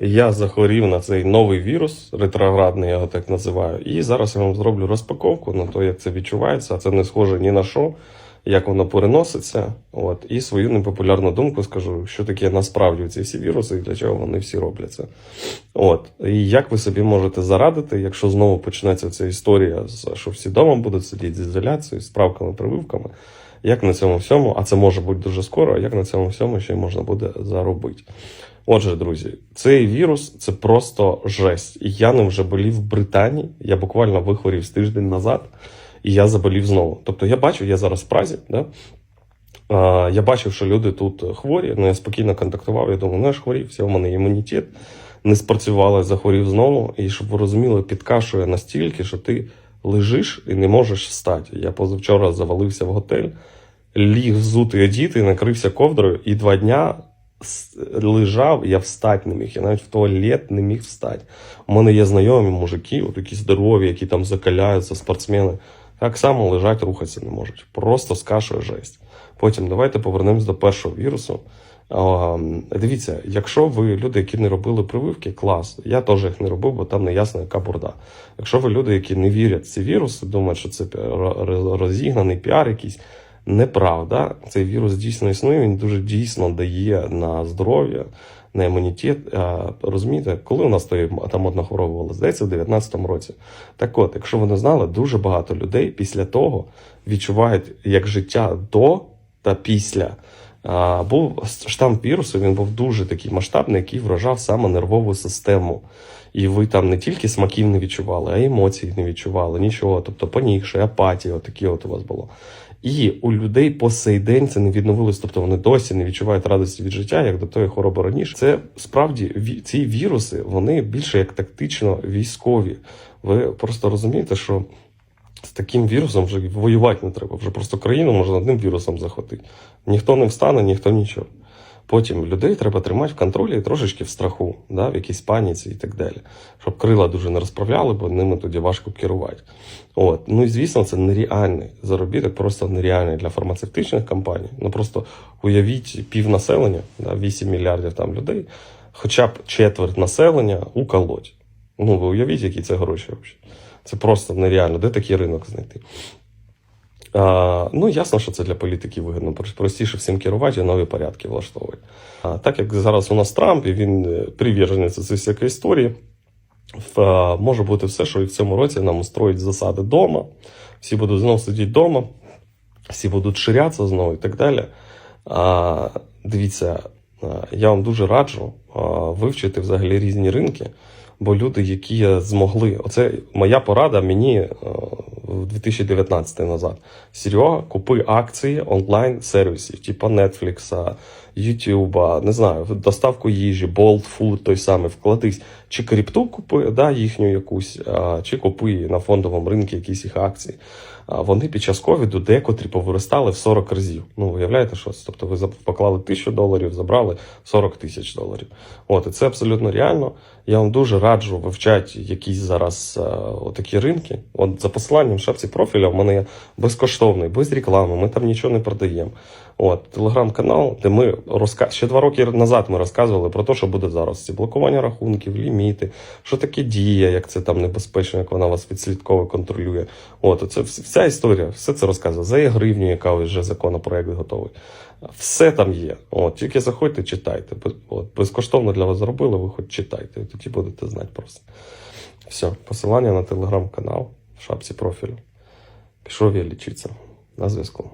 Я захворів на цей новий вірус, ретроградний, я його так називаю. І зараз я вам зроблю розпаковку на те, як це відчувається. Це не схоже ні на що, як воно переноситься. От, і свою непопулярну думку скажу, що таке насправді ці всі віруси і для чого вони всі робляться. От. І як ви собі можете зарадити, якщо знову почнеться ця історія, що всі вдома будуть сидіти з ізоляцією, з справками, прививками. Як на цьому всьому, а це може бути дуже скоро, як на цьому всьому ще можна буде заробити. Отже, друзі, цей вірус це просто жесть. Я ним вже болів в Британії. Я буквально вихворів з тиждень назад, і я заболів знову. Тобто я бачу, я зараз в Празі, да? Я бачив, що люди тут хворі, ну я спокійно контактував. Я думаю, ну я ж хворів, все, у мене імунітет не спрацювало, захворів знову. І щоб ви розуміли, підкашує настільки, що ти лежиш і не можеш встати. Я позавчора завалився в готель, ліг взутий одіти, накрився ковдрою, і два дня лежав, я встати не міг. Я навіть в туалет не міг встати. У мене є знайомі мужики, от такі здорові, які там закаляються, спортсмени. Так само лежать, рухатися не можуть. Просто скашує жесть. Потім давайте повернемось до першого вірусу. Дивіться, якщо ви люди, які не робили прививки, клас. Я теж їх не робив, бо там не ясно, яка бурда. Якщо ви люди, які не вірять в ці віруси, думають, що це розігнаний піар якийсь, неправда. Цей вірус дійсно існує, він дуже дійсно дає на здоров'я, на імунітет. Розумієте, коли у нас та модна хвороба? Здається, в 19-му році. Так от, якщо ви не знали, дуже багато людей після того відчувають як життя до та після. А, був штам вірусу, він був дуже такий масштабний, який вражав саме нервову систему. І ви там не тільки смаків не відчували, а емоцій не відчували, нічого. Тобто понігше, апатія, отакі от у вас було. І у людей по сей день це не відновилось, тобто вони досі не відчувають радості від життя, як до тої хвороби раніше. Це справді ці віруси, вони більше як тактично військові. Ви просто розумієте, що з таким вірусом вже воювати не треба. Вже просто країну можна одним вірусом захватити. Ніхто не встане, ніхто нічого. Потім людей треба тримати в контролі і трошечки в страху, да, в якійсь паніці і так далі. Щоб крила дуже не розправляли, бо ними тоді важко керувати. От. Ну і звісно, це нереальний заробіток, просто нереальний для фармацевтичних компаній. Ну просто уявіть пів населення, да, 8 мільярдів там людей, хоча б четверть населення уколоть. Ну, ви уявіть, які це гроші взагалі. Це просто нереально. Де такий ринок знайти? А, ну, ясно, що це для політиків вигідно. Простіше всім керувати і нові порядки влаштовувати. А, так як зараз у нас Трамп, і він е, приверженець цієї всякої історії, в, а, може бути все, що і в цьому році нам устроїть засади вдома. Всі будуть знову сидіти вдома, всі будуть ширятися знову і так далі. А, дивіться, а, я вам дуже раджу а, вивчити взагалі різні ринки, бо люди, які змогли, оце моя порада мені е, в 2019 назад. Серега, купи акції онлайн-сервісів, типу Netflix, YouTube, не знаю, доставку їжі, Bolt Food, той самий, вкладись. Чи крипту купи, да, їхню якусь, чи купи на фондовому ринку якісь їх акції. Вони під час ковіду декотрі повиростали в 40 разів. Ну, уявляєте, що це? Тобто ви поклали тисячу доларів, забрали 40 тисяч доларів. От, і це абсолютно реально. Я вам дуже раджу вивчати якісь зараз а, отакі ринки. От за посиланням в шапці профіля в мене є безкоштовний, без реклами, ми там нічого не продаємо. От, телеграм-канал, де ми розка... ще два роки назад ми розказували про те, що буде зараз. Ці блокування рахунків, ліміти, що таке дія, як це там небезпечно, як вона вас відслідково контролює. От, це вс- вся історія, все це розказує. За гривню, яка вже законопроект готовий. Все там є. От, тільки заходьте, читайте. От, безкоштовно для вас зробили, ви хоч читайте, і тоді будете знати просто. Все, посилання на телеграм-канал в шапці профілю. Пішов я лічитися. На зв'язку.